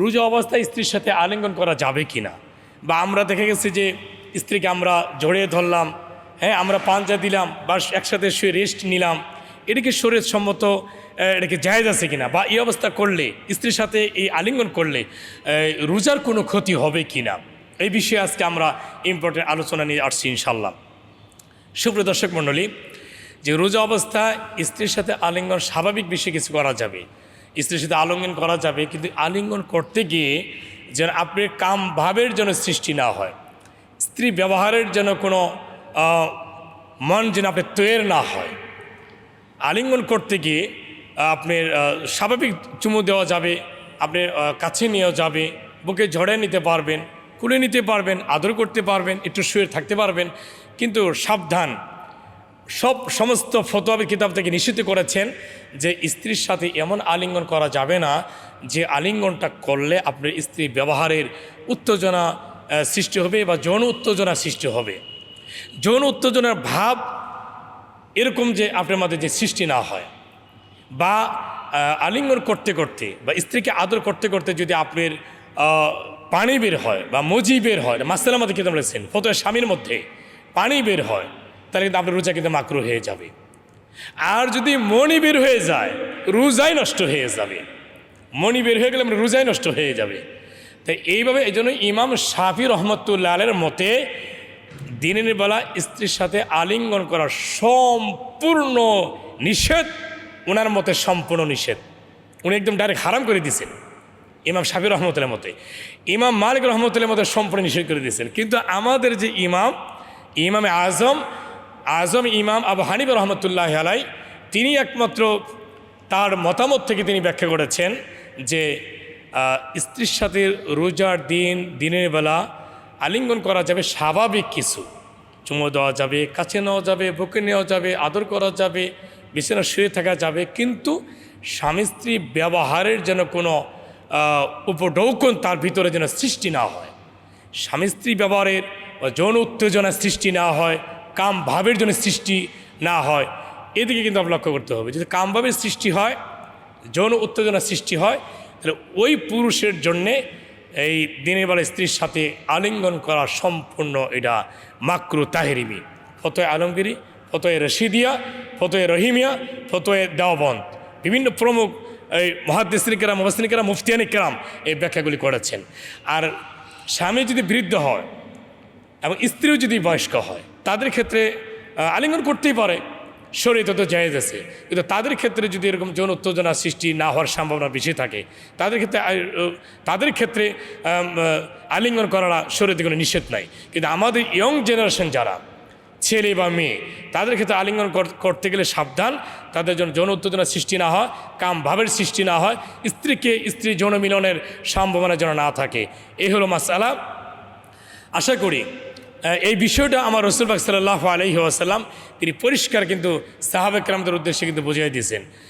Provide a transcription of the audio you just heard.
রোজা অবস্থায় স্ত্রীর সাথে আলিঙ্গন করা যাবে কি না? বা আমরা দেখে গেছি যে স্ত্রীকে আমরা জড়িয়ে ধরলাম হ্যাঁ আমরা পাঞ্জা দিলাম বা একসাথে শুয়ে রেস্ট নিলাম। এটা কি শরীর সম্মত এটাকে জায়েজ আছে কিনা? বা এই অবস্থা করলে, স্ত্রীর সাথে এই আলিঙ্গন করলে রোজার কোনো ক্ষতি হবে কি না? এই বিষয়ে আজকে আমরা ইম্পর্টেন্ট আলোচনা নিয়ে আসছি ইনশাল্লাহ সুপ্রিয় দর্শক মণ্ডলী, যে রোজা অবস্থায় স্ত্রীর সাথে আলিঙ্গন স্বাভাবিক বিষয়ে কিছু করা যাবে স্ত্রীর সাথে আলিঙ্গন করা যাবে কিন্তু আলিঙ্গন করতে গিয়ে যেন আপনার কাম ভাবের যেন সৃষ্টি না হয় স্ত্রী ব্যবহারের যেন কোনো মন যেন আপনার তৈরি না হয়। আলিঙ্গন করতে গিয়ে আপনার স্বাভাবিক চুমু দেওয়া যাবে আপনার আহ, কাছে নিয়েও যাবে বুকে ঝড়ে নিতে পারবেন কুলে নিতে পারবেন আদর করতে পারবেন একটু শুয়ে থাকতে পারবেন কিন্তু সাবধান সব সমস্ত ফতোয়াবের কিতাব থেকে নিষিদ্ধ করেছেন যে স্ত্রীর সাথে এমন আলিঙ্গন করা যাবে না যে আলিঙ্গনটা করলে আপনার স্ত্রী ব্যবহারের উত্তেজনা সৃষ্টি হবে বা যৌন উত্তেজনা সৃষ্টি হবে। যৌন উত্তেজনার ভাব এরকম যে আপনার মধ্যে যে সৃষ্টি না হয়। বা আলিঙ্গন করতে করতে বা স্ত্রীকে আদর করতে করতে যদি আপনার পানি বের হয় বা মজি বের হয় মধ্যে কিন্তু বলেছেন ফতো স্বামীর মধ্যে পানি বের হয় তাহলে কিন্তু আপনার রোজা কিন্তু মাকরু হয়ে যাবে। আর যদি মনি বের হয়ে যায়, রোজাই নষ্ট হয়ে যাবে। মনি বের হয়ে গেলে আমরা রোজাই নষ্ট হয়ে যাবে। তাই এইভাবে এই জন্য ইমাম শাফি রহমতুল্লাহ আলের মতে দিনের বেলা স্ত্রীর সাথে আলিঙ্গন করা সম্পূর্ণ নিষেধ ওনার মতে সম্পূর্ণ নিষেধ। উনি একদম ডাইরেক্ট হারাম করে দিয়েছেন। ইমাম শাফি রহমতুল্লার মতে। ইমাম মালিক রহমতুল্লার মতে সম্পূর্ণ নিষেধ করে দিয়েছেন। কিন্তু আমাদের যে ইমাম, ইমামে আজম আজম ইমাম আবু হানিব রহমতুল্লাহ আলাই, তিনি একমাত্র তার মতামত থেকে তিনি ব্যাখ্যা করেছেন যে স্ত্রীর সাথে রোজার দিন, দিনের বেলা আলিঙ্গন করা যাবে স্বাভাবিক কিছু। চুমো দেওয়া যাবে, কাছে নেওয়া যাবে, বুকে নেওয়া যাবে, আদর করা যাবে বিছানা শুয়ে থাকা যাবে, কিন্তু স্বামী স্ত্রী ব্যবহারের যেন কোনো উপডৌকন তার ভিতরে যেন সৃষ্টি না হয়। স্বামী স্ত্রী ব্যবহারের যৌন উত্তেজনা সৃষ্টি না হয় কাম ভাবের জন্য সৃষ্টি না হয়। এদিকে কিন্তু আমরা লক্ষ্য করতে হবে, যদি কাম ভাবের সৃষ্টি হয়, যৌন উত্তেজনা সৃষ্টি হয়, তাহলে ওই পুরুষের জন্যে এই দিনের বেলা স্ত্রীর সাথে আলিঙ্গন করা সম্পূর্ণ এটা মাকরু তাহেরিমি। ফতোয় আলমগিরি, ফতোয় রশিদিয়া, ফতোয় রহিমিয়া, ফতোয় দেওবন্দ। বিভিন্ন প্রমুখ এই মুবাসিনিকেরা মুফতিয়ানি কেরাম এই ব্যাখ্যাগুলি করেছেন। আর স্বামী যদি বৃদ্ধ হয় এবং স্ত্রীও যদি বয়স্ক হয় তাদের ক্ষেত্রে আলিঙ্গন করতেই পারে। শরীর তো জায়েজ আছে। কিন্তু তাদের ক্ষেত্রে যদি এরকম যৌন উত্তেজনা সৃষ্টি না হওয়ার সম্ভাবনা বেশি থাকে, তাদের ক্ষেত্রে তাদের ক্ষেত্রে আলিঙ্গন করাটা শরীরে কোনো নিষেধ নাই। কিন্তু আমাদের ইয়ং জেনারেশন যারা, ছেলে বা মেয়ে, তাদের ক্ষেত্রে আলিঙ্গন কর- করতে গেলে সাবধান। তাদের জন্য যৌন উত্তেজনা সৃষ্টি না হয় কাম ভাবের সৃষ্টি না হয়, স্ত্রীকে স্ত্রী যৌন মিলনের সম্ভাবনা যেন না থাকে। এই হলো মাসালা। আশা করি এই বিষয়টা আমার রসুলবাগ সাল্লাহ আলহি আসাল্লাম তিনি পরিষ্কার কিন্তু সাহাবেকরামদের উদ্দেশ্যে কিন্তু বুঝিয়ে দিয়েছেন।